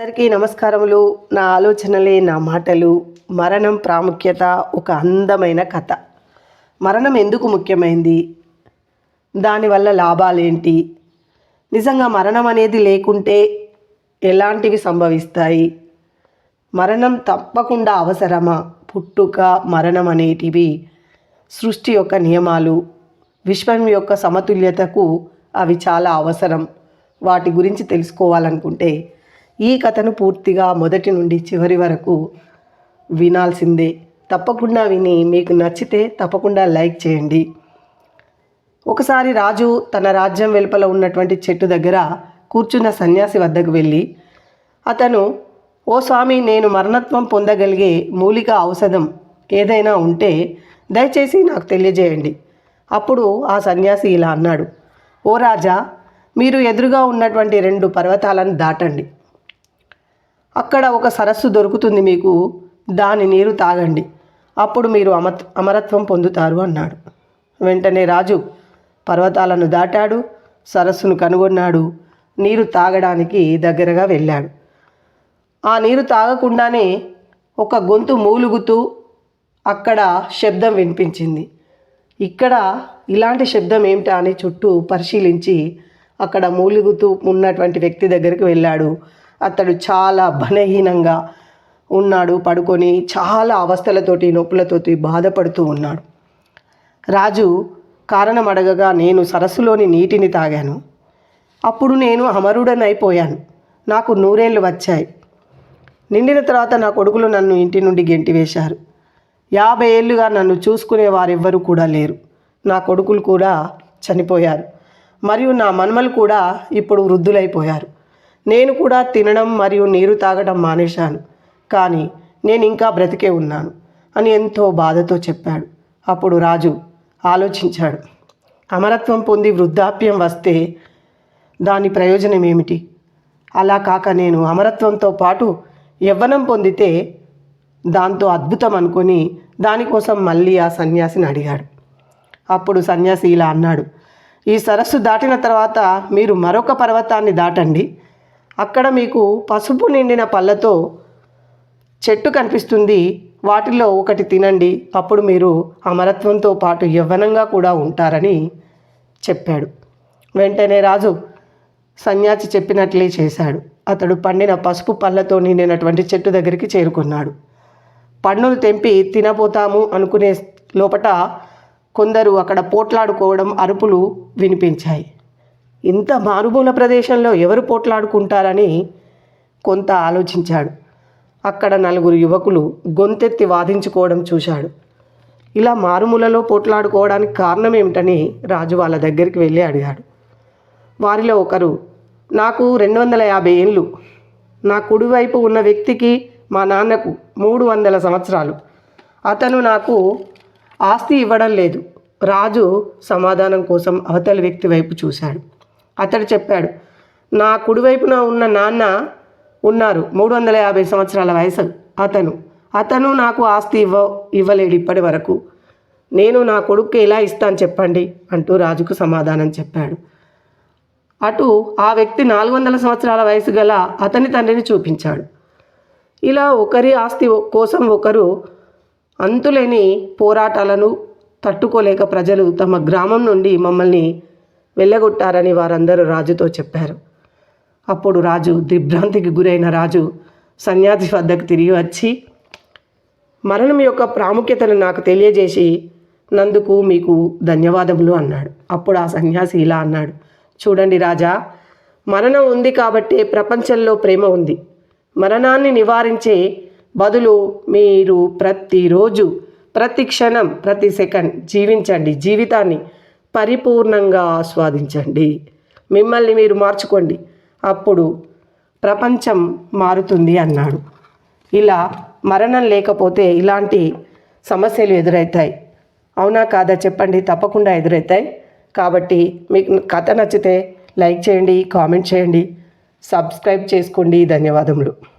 అందరికీ నమస్కారములు. నా ఆలోచనలే నా మాటలు. మరణం ప్రాముఖ్యత ఒక అందమైన కథ. మరణం ఎందుకు ముఖ్యమైంది? దానివల్ల లాభాలేంటి? నిజంగా మరణం అనేది లేకుంటే ఎలాంటివి సంభవిస్తాయి? మరణం తప్పకుండా అవసరమా? పుట్టుక మరణం అనేటివి సృష్టి యొక్క నియమాలు. విశ్వం యొక్క సమతుల్యతకు అవి చాలా అవసరం. వాటి గురించి తెలుసుకోవాలనుకుంటే ఈ కథను పూర్తిగా మొదటి నుండి చివరి వరకు వినాల్సిందే. తప్పకుండా విని మీకు నచ్చితే తప్పకుండా లైక్ చేయండి. ఒకసారి రాజు తన రాజ్యం వెలుపల ఉన్నటువంటి చెట్టు దగ్గర కూర్చున్న సన్యాసి వద్దకు వెళ్ళి అతను ఓ స్వామి నేను మరణత్వం పొందగలిగే మూలిక ఔషధం ఏదైనా ఉంటే దయచేసి నాకు తెలియజేయండి. అప్పుడు ఆ సన్యాసి ఇలా అన్నాడు ఓ రాజా మీరు ఎదురుగా ఉన్నటువంటి రెండు పర్వతాలను దాటండి. అక్కడ ఒక సరస్సు దొరుకుతుంది మీకు దాని నీరు తాగండి. అప్పుడు మీరు అమత్ అమరత్వం పొందుతారు అన్నాడు. వెంటనే రాజు పర్వతాలను దాటాడు సరస్సును కనుగొన్నాడు నీరు తాగడానికి దగ్గరగా వెళ్ళాడు. ఆ నీరు తాగకుండానే ఒక గొంతు మూలుగుతూ అక్కడ శబ్దం వినిపించింది. ఇక్కడ ఇలాంటి శబ్దం ఏమిటా అని చుట్టూ పరిశీలించి అక్కడ మూలుగుతూ ఉన్నటువంటి వ్యక్తి దగ్గరికి వెళ్ళాడు. అతడు చాలా బలహీనంగా ఉన్నాడు పడుకొని చాలా అవస్థలతోటి నొప్పులతోటి బాధపడుతూ ఉన్నాడు. రాజు కారణం అడగగా నేను సరస్సులోని నీటిని తాగాను. అప్పుడు నేను అమరుడనైపోయాను. నాకు నూరేళ్ళు వచ్చాయి. నిండిన తర్వాత నా కొడుకులు నన్ను ఇంటి నుండి గెంటివేశారు. యాభై ఏళ్ళుగా నన్ను చూసుకునే వారెవ్వరూ కూడా లేరు. నా కొడుకులు కూడా చనిపోయారు. మరియు నా మన్మలు కూడా ఇప్పుడు వృద్ధులైపోయారు. నేను కూడా తినడం మరియు నీరు తాగడం మానేశాను. కానీ నేను ఇంకా బ్రతికే ఉన్నాను అని ఎంతో బాధతో చెప్పాడు. అప్పుడు రాజు ఆలోచించాడు. అమరత్వం పొంది వృద్ధాప్యం వస్తే దాని ప్రయోజనం ఏమిటి? అలా కాక నేను అమరత్వంతో పాటు యవ్వనం పొందితే దాంతో అద్భుతం అనుకొని దానికోసం మళ్ళీ ఆ సన్యాసిని అడిగాడు. అప్పుడు సన్యాసి ఇలా అన్నాడు. ఈ సరస్సు దాటిన తర్వాత మీరు మరొక పర్వతాన్ని దాటండి. అక్కడ మీకు పసుపు నిండిన పళ్ళతో చెట్టు కనిపిస్తుంది. వాటిలో ఒకటి తినండి. అప్పుడు మీరు అమరత్వంతో పాటు యవ్వనంగా కూడా ఉంటారని చెప్పాడు. వెంటనే రాజు సన్యాసి చెప్పినట్లే చేశాడు. అతడు పండిన పసుపు పళ్ళతో నిండినటువంటి చెట్టు దగ్గరికి చేరుకున్నాడు. పండును తెంపి తినబోతాము అనుకునే లోపట కొందరు అక్కడ పోట్లాడుకోవడం అరుపులు వినిపించాయి. ఇంత మారుమూల ప్రదేశంలో ఎవరు పోట్లాడుకుంటారని కొంత ఆలోచించాడు. అక్కడ నలుగురు యువకులు గొంతెత్తి వాదించుకోవడం చూశాడు. ఇలా మారుమూలలో పోట్లాడుకోవడానికి కారణం ఏమిటని రాజు వాళ్ళ దగ్గరికి వెళ్ళి అడిగాడు. వారిలో ఒకరు నాకు రెండు వందల యాభై ఏళ్ళు. నా కుడివైపు ఉన్న వ్యక్తికి మా నాన్నకు మూడు వందల సంవత్సరాలు. అతను నాకు ఆస్తి ఇవ్వడం లేదు. రాజు సమాధానం కోసం అవతలి వ్యక్తి వైపు చూశాడు. అతడు చెప్పాడు నా కుడివైపున ఉన్న నాన్న ఉన్నారు మూడు వందల యాభై సంవత్సరాల వయసు అతను. అతను నాకు ఆస్తి ఇవ్వ ఇవ్వలేడు ఇప్పటి వరకు నేను నా కొడుక్కి ఎలా ఇస్తాను చెప్పండి అంటూ రాజుకు సమాధానం చెప్పాడు. అటు ఆ వ్యక్తి నాలుగు వందల సంవత్సరాల వయసు గల అతని తండ్రిని చూపించాడు. ఇలా ఒకరి ఆస్తి కోసం ఒకరు అంతులేని పోరాటాలను తట్టుకోలేక ప్రజలు తమ గ్రామం నుండి మమ్మల్ని వెళ్ళగొట్టారని వారందరూ రాజుతో చెప్పారు. అప్పుడు రాజు దిగ్భ్రాంతికి గురైన రాజు సన్యాసి వద్దకు తిరిగి వచ్చి మరణం యొక్క ప్రాముఖ్యతను నాకు తెలియజేసి నందుకు మీకు ధన్యవాదములు అన్నాడు. అప్పుడు ఆ సన్యాసి ఇలా అన్నాడు చూడండి రాజా మరణం ఉంది కాబట్టి ప్రపంచంలో ప్రేమ ఉంది. మరణాన్ని నివారించే బదులు మీరు ప్రతిరోజు ప్రతి క్షణం ప్రతి సెకండ్ జీవించండి. జీవితాన్ని పరిపూర్ణంగా ఆస్వాదించండి. మిమ్మల్ని మీరు మార్చుకోండి. అప్పుడు ప్రపంచం మారుతుంది అన్నాడు. ఇలా మరణం లేకపోతే ఇలాంటి సమస్యలు ఎదురవుతాయి అవునా కాదా చెప్పండి. తప్పకుండా ఎదురవుతాయి కాబట్టి మీకు కథ నచ్చితే లైక్ చేయండి కామెంట్ చేయండి. సబ్స్క్రైబ్ చేసుకోండి. ధన్యవాదములు.